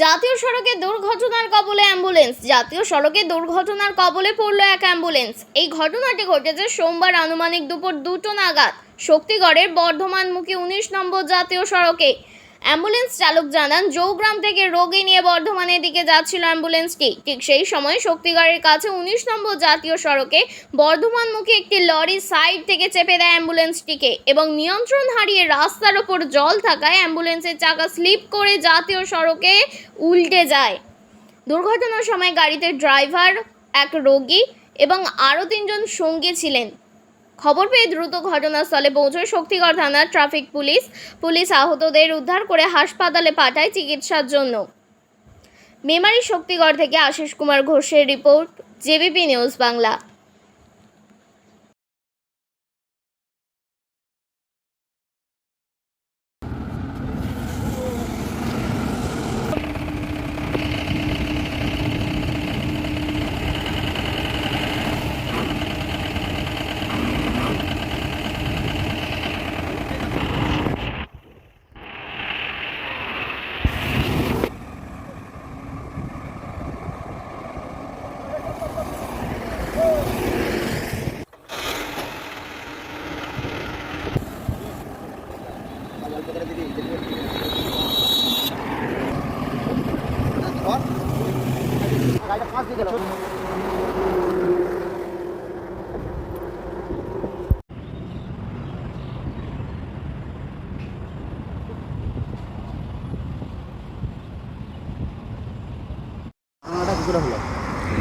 জাতীয় সড়কে দুর্ঘটনার কবলে অ্যাম্বুলেন্স। জাতীয় সড়কে দুর্ঘটনার কবলে পড়ল এক অ্যাম্বুলেন্স। এই ঘটনাটি ঘটেছে সোমবার আনুমানিক দুপুর দুটো নাগাদ। শক্তিগড়ের বর্ধমানমুখী উনিশ নম্বর জাতীয় সড়কে। অ্যাম্বুলেন্স চালক জানান জৌগ্রাম থেকে রোগী নিয়ে বর্ধমানের দিকে যাচ্ছিল অ্যাম্বুলেন্সটি ঠিক সেই সময় শক্তিগড়ের কাছে উনিশ নম্বর জাতীয় সড়কে বর্ধমানমুখী একটি লরি সাইড থেকে চেপে দেয় অ্যাম্বুলেন্সটিকে এবং নিয়ন্ত্রণ হারিয়ে রাস্তার ওপর জল থাকায় অ্যাম্বুলেন্সের চাকা স্লিপ করে জাতীয় সড়কে উল্টে যায়। দুর্ঘটনার সময় গাড়িতে ড্রাইভার, এক রোগী এবং আরও তিনজন সঙ্গী ছিলেন। খবর পেয়ে দ্রুত ঘটনাস্থলে পৌঁছয় শক্তিগড় থানার ট্রাফিক পুলিশ। পুলিশ আহতদের উদ্ধার করে হাসপাতালে পাঠায় চিকিৎসার জন্য। মেমারি শক্তিগড় থেকে আশিস কুমার ঘোষের রিপোর্ট, জেবিপি নিউজ বাংলা।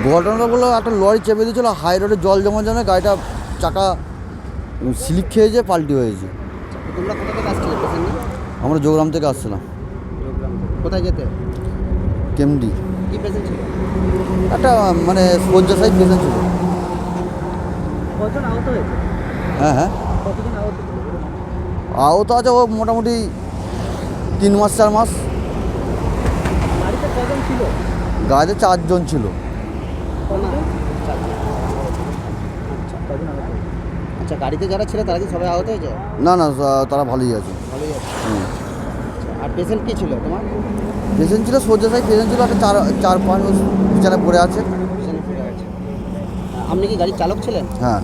ঘটনাটা হলো বলল একটা লরি চেপে দিয়েছিল হাই রোডে জল জমা জমে গাড়িটা চাকা স্লিপ খেয়েছে পাল্টি হয়েছে। তো তোমরা কোথা থেকে আসছিলে আমরা যোগরাম থেকে আসছিলাম। কোথায় যেতে? কেমডি কি পেশেন্ট ছিল? একটা মানে শয্যাশায়ী পেশেন্ট ছিল আহত হ্যাঁ হ্যাঁ। আহত আছে ও মোটামুটি তিন মাস চার মাস। গাড়িতে ছিল? গাড়িতে চারজন ছিল। আচ্ছা আচ্ছা গাড়িতে যারা ছিল তারা কি সবাই আহত হয়েছে? না না তারা ভালোই আছে। ভালোই আছে। হুম। আর পেশেন্ট কী ছিল তোমার? পেশেন্ট ছিল শয্যাশায়ী পেশেন্ট ছিল একটা চার চার পাঁচ মাস বিছানায় পড়ে আছে। পেশেন্ট পড়ে আছে। আপনি কি গাড়ির চালক ছিলেন? হ্যাঁ।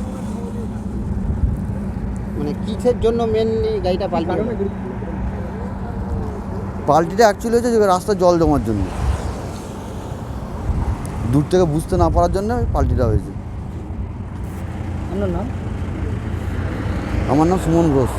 মানে কিসের জন্য মেনলি গাড়িটা পাল্টে পাল্টিটা অ্যাকচুয়ালি হয়েছে যে রাস্তায় জল জমার জন্য। দূর থেকে বুঝতে না পারার জন্য পাল্টিটা হয়েছে। আপনার নাম? আমার নাম সুমন ঘোষ।